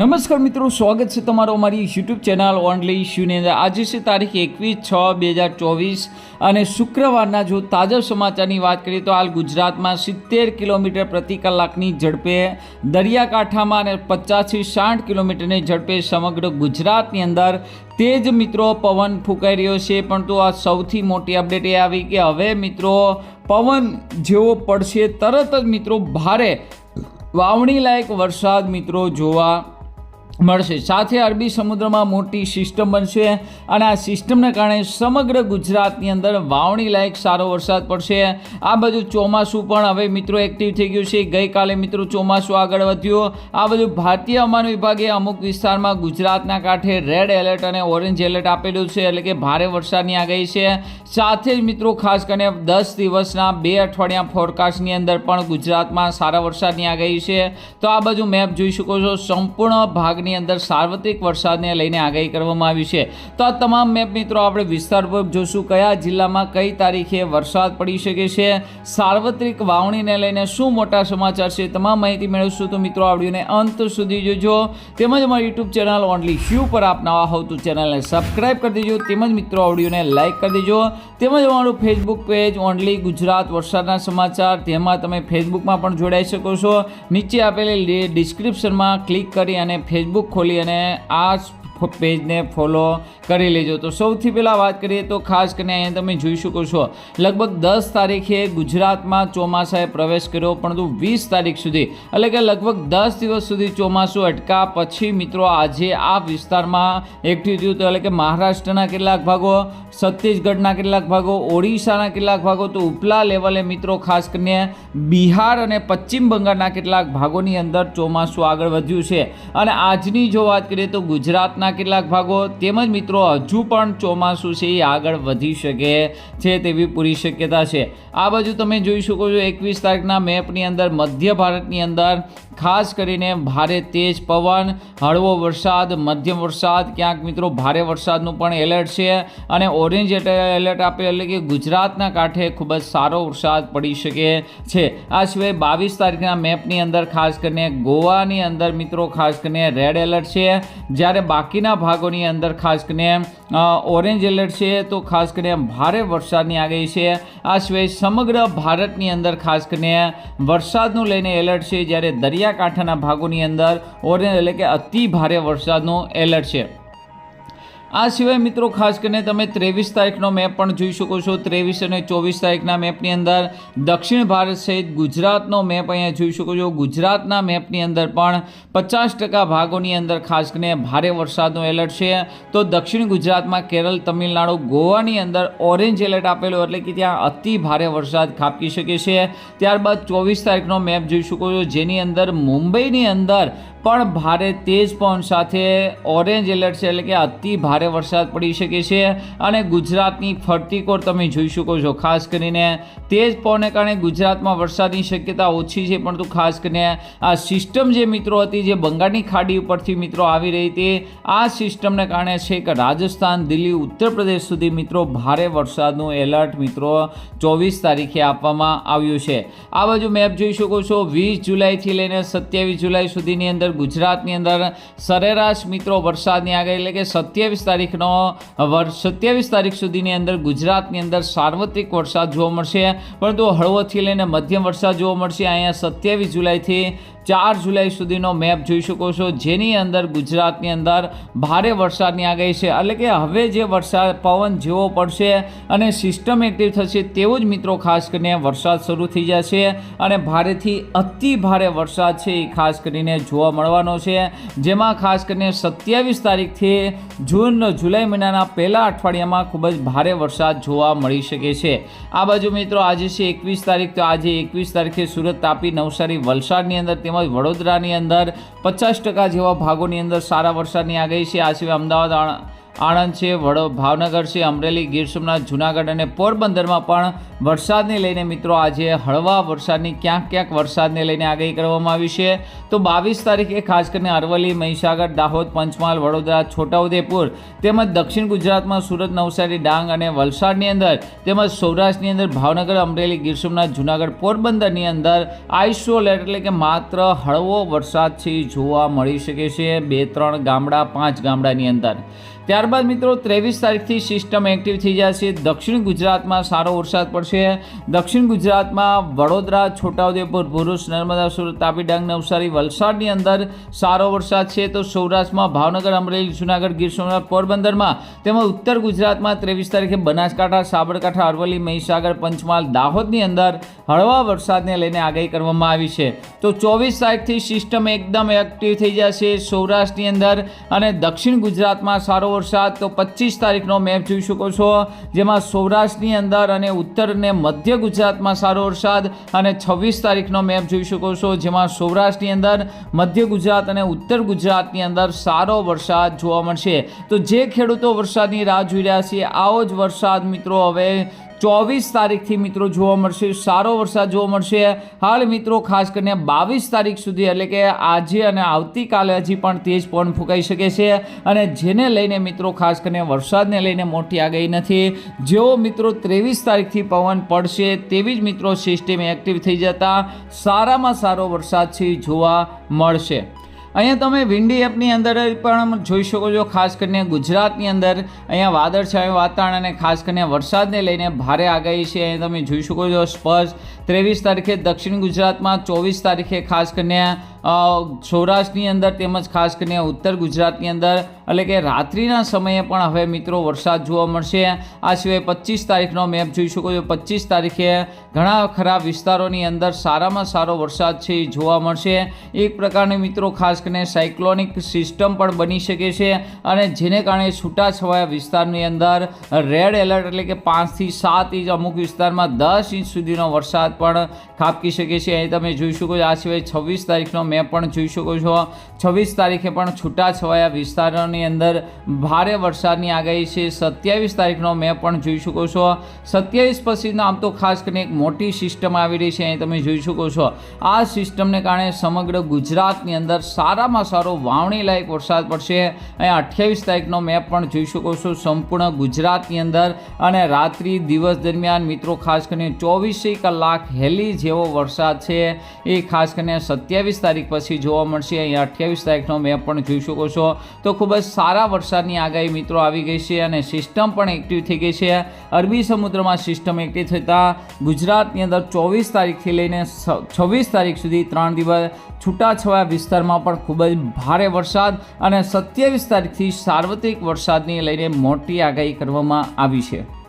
નમસ્કાર મિત્રો, સ્વાગત છે તમારો અમારી યુટ્યુબ ચેનલ ઓનલી ઇશ્યુની અંદર. આજે છે તારીખ એકવીસ છ બે હજાર ચોવીસ અને શુક્રવારના જો તાજા સમાચારની વાત કરીએ તો હાલ ગુજરાતમાં સિત્તેર કિલોમીટર પ્રતિ કલાકની ઝડપે દરિયાકાંઠામાં અને પચાસથી સાઠ કિલોમીટરની ઝડપે સમગ્ર ગુજરાતની અંદર તેજ મિત્રો પવન ફૂંકાઈ રહ્યો છે. પરંતુ આ સૌથી મોટી અપડેટ એ આવી કે હવે મિત્રો પવન જેવો પડશે, તરત જ મિત્રો ભારે વાવણી લાયક વરસાદ મિત્રો જોવા મળશે. સાથે અરબી સમુદ્રમાં મોટી સિસ્ટમ બનશે અને આ સિસ્ટમને કારણે સમગ્ર ગુજરાતની અંદર વાવણી લાયક સારો વરસાદ પડશે. આ બધું ચોમાસું પણ હવે મિત્રો એક્ટિવ થઈ ગયું છે. ગઈકાલે મિત્રો ચોમાસું આગળ વધ્યું. આ બધું ભારતીય હવામાન વિભાગે અમુક વિસ્તારમાં ગુજરાતના કાંઠે રેડ એલર્ટ અને ઓરેન્જ એલર્ટ આપેલું છે. એટલે કે ભારે વરસાદની આગાહી છે. સાથે જ મિત્રો ખાસ કરીને દસ દિવસના બે અઠવાડિયા ફોરકાસ્ટની અંદર પણ ગુજરાતમાં સારા વરસાદની આગાહી છે. તો આ બાજુ મેપ જોઈ શકો છો. સંપૂર્ણ ભાગની અંદર સાર્વત્રિક વરસાદને લઈને આગાહી કરવામાં આવી છે. તો આ તમામ મેપ મિત્રો આપણે વિસ્તારપૂર્વક જોશું કયા જિલ્લામાં કઈ તારીખે વરસાદ પડી શકે છે, સાર્વત્રિક વાવણીને લઈને શું મોટા સમાચાર છે તમામ માહિતી મેળવશું તો મિત્રો આવડીને અંત સુધી જોજો. તેમજ અમારી યુટ્યુબ ચેનલ ઓનલી શ્યુ પર આપ નવા હોવ તો ચેનલને સબસ્ક્રાઈબ કરી દેજો. તેમજ મિત્રો આ વિડીયોને લાઇક કરી દેજો. તેમજ અમારું ફેસબુક પેજ ઓનલી ગુજરાત વરસાદના સમાચાર તેમાં તમે ફેસબુકમાં પણ જોડાઈ શકો છો. નીચે આપેલી ડિસ્ક્રિપ્શનમાં ક્લિક કરી અને ફેસબુક ખોલી અને આ પેજને ફોલો કરી લેજો. તો સૌથી પહેલાં વાત કરીએ તો ખાસ કરીને અહીંયા તમે જોઈ શકો છો, લગભગ દસ તારીખે ગુજરાતમાં ચોમાસાએ પ્રવેશ કર્યો, પરંતુ વીસ તારીખ સુધી, એટલે કે લગભગ દસ દિવસ સુધી ચોમાસું અટકા પછી મિત્રો આજે આ વિસ્તારમાં એકઠું થયું હતું. એટલે કે મહારાષ્ટ્રના કેટલાક ભાગો, છત્તીસગઢના કેટલાક ભાગો, ઓડિશાના કેટલાક ભાગો, તો ઉપલા લેવલે મિત્રો ખાસ કરીને બિહાર અને પશ્ચિમ બંગાળના કેટલાક ભાગોની અંદર ચોમાસું આગળ વધ્યું છે. અને આજની જો વાત કરીએ તો ગુજરાતના કેટલાક ભાગો તેમજ મિત્રો હજુ પણ ચોમાસું છે એ આગળ વધી શકે છે તેવી પૂરી શક્યતા છે. આ બાજુ તમે જોઈ શકો છો એકવીસ તારીખના મેપની અંદર મધ્ય ભારતની અંદર ખાસ કરીને ભારે તેજ પવન, હળવો વરસાદ, મધ્યમ વરસાદ, ક્યાંક મિત્રો ભારે વરસાદનું પણ એલર્ટ છે અને ઓરેન્જ એલર્ટ આપે એટલે કે ગુજરાતના કાંઠે ખૂબ જ સારો વરસાદ પડી શકે છે. આ સિવાય બાવીસ તારીખના મેપની અંદર ખાસ કરીને ગોવાની અંદર મિત્રો ખાસ કરીને રેડ એલર્ટ છે. જ્યારે બાકીના ભાગોની અંદર ખાસ કરીને ઓરેન્જ એલર્ટ છે, તો ખાસ કરીને ભારે વરસાદની આગાહી છે. આ સિવાય સમગ્ર ભારતની અંદર ખાસ કરીને વરસાદનું લઈને એલર્ટ છે, જ્યારે દરિયાકાંઠાના ભાગોની અંદર ઓરેન્જ એટલે કે અતિ ભારે વરસાદનું એલર્ટ છે. આ સિવાય મિત્રો, ખાસ કરીને તમે ત્રેવીસ તારીખનો મેપ પણ જોઈ શકો છો. ત્રેવીસ અને ચોવીસ તારીખના મેપની અંદર દક્ષિણ ભારત સહિત ગુજરાતનો મેપ અહીંયા જોઈ શકો છો. ગુજરાતના મેપની અંદર પણ પચાસ ટકા ભાગોની અંદર ખાસ કરીને ભારે વરસાદનો એલર્ટ છે. તો દક્ષિણ ગુજરાતમાં કેરળ, તમિલનાડુ, ગોવાની અંદર ઓરેન્જ એલર્ટ આપેલો એટલે કે ત્યાં અતિ ભારે વરસાદ ખાબકી શકે છે. ત્યારબાદ ચોવીસ તારીખનો મેપ જોઈ શકો છો. જેની અંદર મુંબઈની અંદર પણ ભારે તેજ પવન સાથે ઓરેન્જ એલર્ટ છે એટલે કે અતિ ભારે વરસાદ પડી શકે છે અને ગુજરાતની ફરતી કોર તમે જોઈ શકો છો. ખાસ કરીને તેજ પવનને કારણે ગુજરાતમાં વરસાદની શક્યતા ઓછી છે, પરંતુ ખાસ કરીને આ સિસ્ટમ જે મિત્રો હતી, જે બંગાળની ખાડી ઉપરથી મિત્રો આવી રહી હતી, આ સિસ્ટમને કારણે છે કે રાજસ્થાન, દિલ્હી ઉત્તર પ્રદેશ સુધી મિત્રો ભારે વરસાદનું એલર્ટ મિત્રો ચોવીસ તારીખે આપવામાં આવ્યું છે. આ બાજુ મેપ જોઈ શકો છો. વીસ જુલાઈથી લઈને સત્યાવીસ જુલાઈ સુધીની અંદર ગુજરાતની અંદર સરેરાશ મિત્રો વરસાદની આગાહી, એટલે કે સત્યાવીસ તારીખનો વર્ષ સત્યાવીસ તારીખ સુધીની અંદર ગુજરાતની અંદર સાર્વત્રિક વરસાદ જોવા મળશે. પરંતુ હળવોથી લઈને મધ્યમ વરસાદ જોવા મળશે. અહીંયા સત્યાવીસ જુલાઈથી ચાર જુલાઈ સુધીનો મેપ જોઈ શકો છો, જેની અંદર ગુજરાતની અંદર ભારે વરસાદની આગાહી છે. એટલે કે હવે જે વરસાદ, પવન જેવો પડશે અને સિસ્ટમ એક્ટિવ થશે તેવો જ મિત્રો ખાસ કરીને વરસાદ શરૂ થઈ જશે અને ભારેથી અતિ ભારે વરસાદ છે એ ખાસ કરીને જોવા મળવાનો છે. જેમાં ખાસ કરીને સત્યાવીસ તારીખથી જૂન, જુલાઈ મહિનાના પહેલા અઠવાડિયામાં ખૂબ જ ભારે વરસાદ જોવા મળી શકે છે. આ બાજુ મિત્રો આજે છે એકવીસ તારીખ, તો આજે એકવીસ તારીખે સુરત તાપી નવસારી વલસાડની અંદર તેમજ વડોદરાની અંદર પચાસ ટકા જેવા ભાગોની અંદર સારા વરસાદની આગાહી છે. આ સિવાય અમદાવાદ આણંદ છે, વડો, ભાવનગર છે, અમરેલી, ગીર સોમનાથ, જુનાગઢ અને પોરબંદરમાં પણ વરસાદને લઈને મિત્રો આજે હળવા વરસાદની ક્યાંક ક્યાંક વરસાદને લઈને આગાહી કરવામાં આવી છે. તો બાવીસ તારીખે ખાસ કરીને અરવલ્લી, મહીસાગર, દાહોદ, પંચમહાલ, વડોદરા, છોટાઉદેપુર તેમજ દક્ષિણ ગુજરાતમાં સુરત, નવસારી, ડાંગ અને વલસાડની અંદર તેમજ સૌરાષ્ટ્રની અંદર ભાવનગર, અમરેલી, ગીર સોમનાથ, જુનાગઢ, પોરબંદરની અંદર આઇસોલેટ એટલે કે માત્ર હળવો વરસાદ છે જોવા મળી શકે છે. બે, ત્રણ ગામડા, પાંચ ગામડાની અંદર. ત્યારબાદ મિત્રો ત્રેવીસ તારીખથી સિસ્ટમ એક્ટિવ થઈ જશે દક્ષિણ ગુજરાતમાં સારો વરસાદ પડશે. દક્ષિણ ગુજરાતમાં વડોદરા, છોટાઉદેપુર, ભરૂચ, નર્મદા, સુરત તાપી ડાંગ નવસારી, વલસાડની અંદર સારો વરસાદ છે. તો સૌરાષ્ટ્રમાં ભાવનગર, અમરેલી, જૂનાગઢ, ગીર સોમનાથ, પોરબંદરમાં તેમજ ઉત્તર ગુજરાતમાં ત્રેવીસ તારીખે બનાસકાંઠા, સાબરકાંઠા, અરવલ્લી, મહીસાગર, પંચમહાલ, દાહોદની અંદર હળવા વરસાદને લઈને આગાહી કરવામાં આવી છે. તો ચોવીસ તારીખથી સિસ્ટમ એકદમ એક્ટિવ થઈ જશે સૌરાષ્ટ્રની અંદર અને દક્ષિણ ગુજરાતમાં સારો વરસાદ, તો પચીસ તારીખનો મેપ જોઈ શકો છો, જેમાં સૌરાષ્ટ્રની અંદર અને ઉત્તર અને મધ્ય ગુજરાતમાં સારો વરસાદ અને છવ્વીસ તારીખનો મેપ જોઈ શકો છો, જેમાં સૌરાષ્ટ્રની અંદર, મધ્ય ગુજરાત અને ઉત્તર ગુજરાતની અંદર સારો વરસાદ જોવા મળશે. તો જે ખેડૂતો વરસાદની રાહ જોઈ રહ્યા છે, આવો જ વરસાદ મિત્રો, હવે ચોવીસ તારીખથી મિત્રો જોવા મળશે, સારો વરસાદ જોવા મળશે. હાલ મિત્રો, ખાસ કરીને બાવીસ તારીખ સુધી, એટલે કે આજે અને આવતીકાલે હજી પણ તેજ પવન ફૂંકાઈ શકે છે. અને જેને લઈને મિત્રો, ખાસ કરીને વરસાદને લઈને મોટી આગાહી નથી. જેવો મિત્રો ત્રેવીસ તારીખથી પવન પડશે, તેવી જ મિત્રો સિસ્ટમ એક્ટિવ થઈ જતા સારામાં સારો વરસાદ છે, જોવા મળશે. અહીંયા તમે વિન્ડી એપની અંદર પણ જોઈ શકો છો, ખાસ કરીને ગુજરાતની અંદર. અહીંયા વાદળછાયું વાતાવરણ અને ખાસ કરીને વરસાદને લઈને ભારે આગાહી છે. અહીંયા તમે જોઈ શકો છો, સ્પર્શ ત્રેવીસ તારીખે દક્ષિણ ગુજરાતમાં, ચોવીસ તારીખે ખાસ કરીને સૌરાષ્ટ્રની અંદર તેમજ ખાસ કરીને ઉત્તર ગુજરાતની અંદર, એટલે કે રાત્રિના સમયે પણ હવે મિત્રો વરસાદ જોવા મળશે. આ સિવાય પચીસ તારીખનો મેપ જોઈ શકો છો. પચીસ તારીખે ઘણા ખરા વિસ્તારોની અંદર સારામાં સારો વરસાદ છે એ જોવા મળશે. એક પ્રકારની મિત્રો ખાસ કરીને સાયક્લોનિક સિસ્ટમ પણ બની શકે છે અને જેને કારણે છૂટાછવાયા વિસ્તારની અંદર રેડ એલર્ટ એટલે કે પાંચથી સાત ઇંચ અમુક વિસ્તારમાં દસ ઇંચ સુધીનો વરસાદ પણ ખાબકી શકે છે. અહીં તમે જોઈ શકો છો, આ સિવાય છવ્વીસ તારીખનો મેપ પણ જોઈ શકો છો. છવ્વીસ તારીખે પણ છૂટાછવાયા વિસ્તારોની અંદર ભારે વરસાદની આગાહી છે. સત્યાવીસ તારીખનો મેપ પણ જોઈ શકો છો. સત્યાવીસ પછીનો આમ તો ખાસ કરીને એક મોટી સિસ્ટમ આવી રહી છે. અહીં તમે જોઈ શકો છો. આ સિસ્ટમને કારણે સમગ્ર ગુજરાતની અંદર સારામાં સારો વાવણી લાયક વરસાદ પડશે. અહીંયા અઠ્યાવીસ તારીખનો મેપ પણ જોઈ શકો છો. સંપૂર્ણ ગુજરાતની અંદર અને રાત્રિ દિવસ દરમિયાન મિત્રો ખાસ કરીને ચોવીસે કલાક હેલી જેવો વરસાદ છે. એ ખાસ કરીને સત્યાવીસ તારીખ પછી જોવા મળશે. અહીંયા અઠ્યાવીસ તારીખનો મેપ પણ જોઈ શકો છો. તો ખૂબ જ સારા વરસાદની આગાહી મિત્રો આવી ગઈ છે અને સિસ્ટમ પણ એક્ટિવ થઈ ગઈ છે. અરબી સમુદ્રમાં સિસ્ટમ એક્ટિવ થતાં ગુજરાતની અંદર ચોવીસ તારીખથી લઈને છવ્વીસ તારીખ સુધી ત્રણ દિવસ છૂટાછવાયા વિસ્તારમાં પણ ખૂબ જ ભારે વરસાદ અને સત્યાવીસ તારીખથી સાર્વત્રિક વરસાદની લઈને મોટી આગાહી કરવામાં આવી છે.